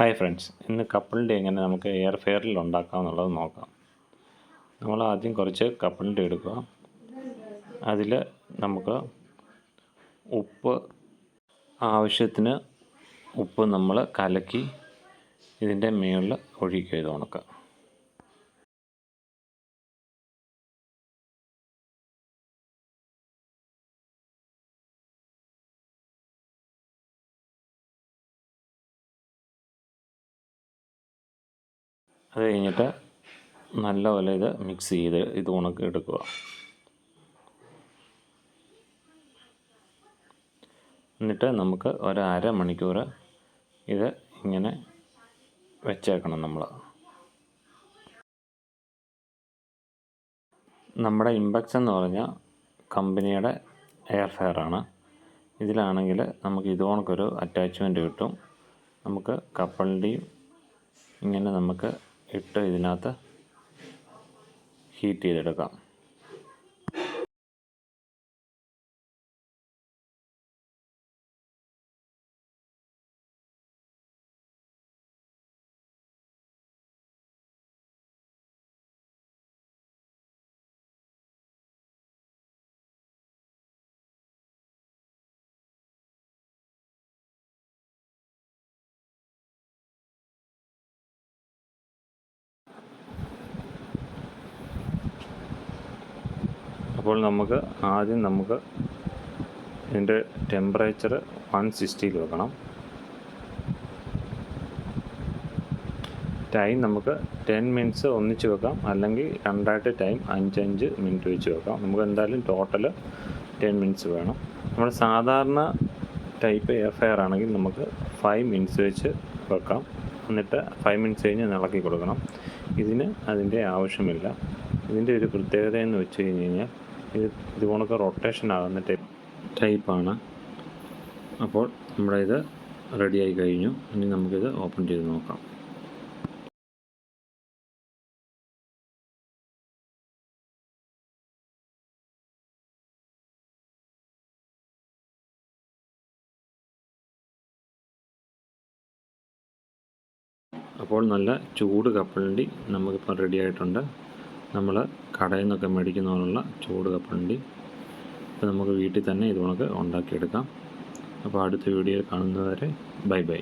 Hi friends ഇന്ന് കപ്പിളിന്റെ എങ്ങനെ നമുക്ക് എയർ ഫെയറിൽ ഉണ്ടാക്കാം എന്നുള്ളത് നോക്കാം. നമ്മൾ ആദ്യം കുറച്ച് കപ്പിളിന്റെ എടുക്കുക. അതിൽ നമുക്ക് ഉപ്പ് ആവശ്യത്തിന് ഉപ്പ് നമ്മൾ കലക്കി ഇതിന്റെ മുകളിൽ ഒഴിക്കുക. ഇത് ഉണക്കുക അത് കഴിഞ്ഞിട്ട് നല്ലപോലെ ഇത് മിക്സ് ചെയ്ത് ഇത് ഉണക്കി എടുക്കുക. എന്നിട്ട് നമുക്ക് ഒരു അര മണിക്കൂർ ഇത് ഇങ്ങനെ വെച്ചേക്കണം നമ്മൾ നമ്മുടെ ഇമ്പക്സ് എന്ന് പറഞ്ഞ കമ്പനിയുടെ എയർ ഫെയർ ആണ്. ഇതിലാണെങ്കിൽ നമുക്ക് ഇതുകൊണ്ടൊരു അറ്റാച്ച്മെന്റ് കിട്ടും. നമുക്ക് കപ്പലിന്റെയും ഇങ്ങനെ നമുക്ക് ഇട്ട് ഇതിനകത്ത് ഹീറ്റ് ചെയ്തെടുക്കാം. അപ്പോൾ നമുക്ക് ആദ്യം നമുക്ക് ഇതിന്റെ ടെമ്പറേച്ചർ വൺ സിക്സ്റ്റിയിൽ വെക്കണം ടൈം നമുക്ക് ടെൻ മിനിറ്റ്സ് ഒന്നിച്ച് വെക്കാം. അല്ലെങ്കിൽ രണ്ടായിട്ട് ടൈം അഞ്ചഞ്ച് മിനിറ്റ് വെച്ച് വെക്കാം. നമുക്ക് എന്തായാലും ടോട്ടൽ ടെൻ മിനിറ്റ്സ് വേണം. നമ്മൾ സാധാരണ ടൈപ്പ് എയർ ഫയർ ആണെങ്കിൽ നമുക്ക് ഫൈവ് മിനിറ്റ്സ് വെച്ച് വെക്കാം. എന്നിട്ട് ഫൈവ് മിനിറ്റ്സ് കഴിഞ്ഞ് ഇളക്കി കൊടുക്കണം. ഇതിന് അതിന്റെ ആവശ്യമില്ല. ഇതിന്റെ ഒരു പ്രത്യേകത എന്ന് വെച്ച് കഴിഞ്ഞ് കഴിഞ്ഞാൽ ഇത് ഇത് കണക്ക് റൊട്ടേഷൻ ആകുന്ന ടൈപ്പ് ടൈപ്പാണ്. അപ്പോൾ നമ്മുടെ ഇത് റെഡി ആയി കഴിഞ്ഞു. ഇനി നമുക്കിത് ഓപ്പൺ ചെയ്ത് നോക്കാം. അപ്പോൾ നല്ല ചൂട് കപ്പലണ്ടി നമുക്കിപ്പോൾ റെഡി ആയിട്ടുണ്ട്. നമ്മൾ കടയിൽ നിന്നൊക്കെ മേടിക്കുന്ന പോലുള്ള ചൂട് കപ്പുണ്ടി അപ്പോൾ നമുക്ക് വീട്ടിൽ തന്നെ ഇത് കണക്ക് ഉണ്ടാക്കിയെടുക്കാം. അപ്പോൾ അടുത്ത വീഡിയോയിൽ കാണുന്നതുവരെ ബൈ ബൈ.